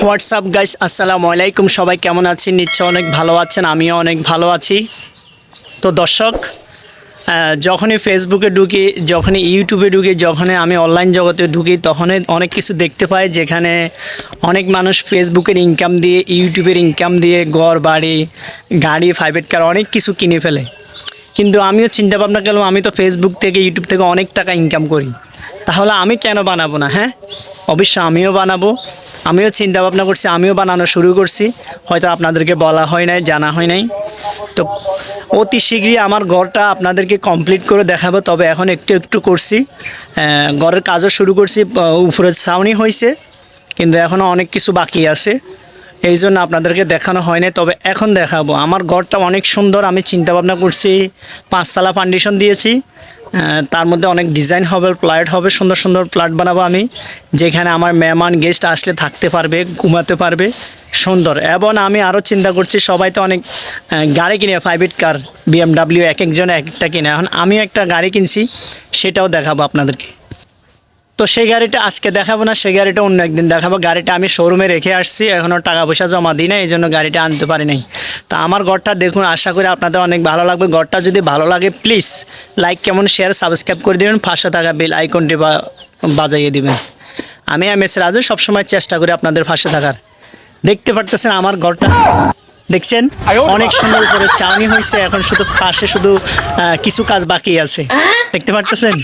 WhatsApp guys আসসালামু আলাইকুম সবাই কেমন আছেন? নিশ্চয় অনেক ভালো আছেন। আমিও অনেক ভালো আছি। তো দর্শক যখনই ফেসবুকে ঢুকি, যখনই ইউটিউবে ঢুকি, যখনই আমি অনলাইন জগতে ঢুকি, তখনই অনেক কিছু দেখতে পাই, যেখানে অনেক মানুষ ফেসবুকের ইনকাম দিয়ে ইউটিউবের ইনকাম দিয়ে, ঘর, বাড়ি, গাড়ি প্রাইভেট কার অনেক কিছু কিনে ফেলে। কিন্তু আমিও চিন্তা ভাবনা করলাম, আমি তো ফেসবুক থেকে ইউটিউব থেকে অনেক টাকা ইনকাম করি। তাহলে আমি কেন বানাবো না হ্যাঁ? অবশ্যই আমিও বানাবো। আমিও চিন্তা ভাবনা করছি, আমিও বানানো শুরু করছি। হয়তো আপনাদেরকে বলা হয় নাই, জানা হয় নাই। তো অতি শীঘ্রই আমার ঘরটা আপনাদেরকে কমপ্লিট করে দেখাবো, তবে এখন একটু একটু করছি। ঘরের কাজও শুরু করছি উপরে ছাউনি হয়েছে, কিন্তু এখনও অনেক কিছু বাকি আছে। এই জন্য আপনাদেরকে দেখানো হয়নি, তবে এখন দেখাবো। আমার ঘরটা অনেক সুন্দর, আমি চিন্তা ভাবনা করছি, পাঁচতলা ফাউন্ডেশন দিয়েছি তার মধ্যে অনেক ডিজাইন হবে প্লাট হবে, সুন্দর সুন্দর প্লাট বানাবো আমি, যেখানে আমার মেহমান গেস্ট আসলে থাকতে পারবে, ঘুমাতে পারবে, সুন্দর। এবং আমি আরও চিন্তা করছি, সবাই তো অনেক গাড়ি কিনে প্রাইভেট কার বিএমডাব্লিউ এক একজন এক একটা কিনে। এখন আমিও একটা গাড়ি কিনছি, সেটাও দেখাবো আপনাদেরকে। তো সেই গাড়িটা আজকে দেখাবো না সেই গাড়িটা অন্য একদিন দেখাবো। গাড়িটা আমি শোরুমে রেখে আসছি এখনও টাকা পয়সা জমা দিই না এই জন্য গাড়িটা আনতে পারি নাই। তো আমার ঘরটা দেখুন আশা করি আপনাদের অনেক ভালো লাগবে। ঘরটা যদি ভালো লাগে প্লিজ লাইক কেমন শেয়ার সাবস্ক্রাইব করে দেবেন। পাশে থাকা বেল আইকনটি বা বাজাইয়ে দিবেন। আমি এম এস রাজু সবসময় চেষ্টা করি আপনাদের পাশে থাকার। দেখতে পারতেছেন আমার ঘরটা। দেখছেন? অনেক সুন্দর করে চাউনি হয়েছে এখন শুধু পাশে শুধু কিছু কাজ বাকি আছে। দেখতে পারতেছেন?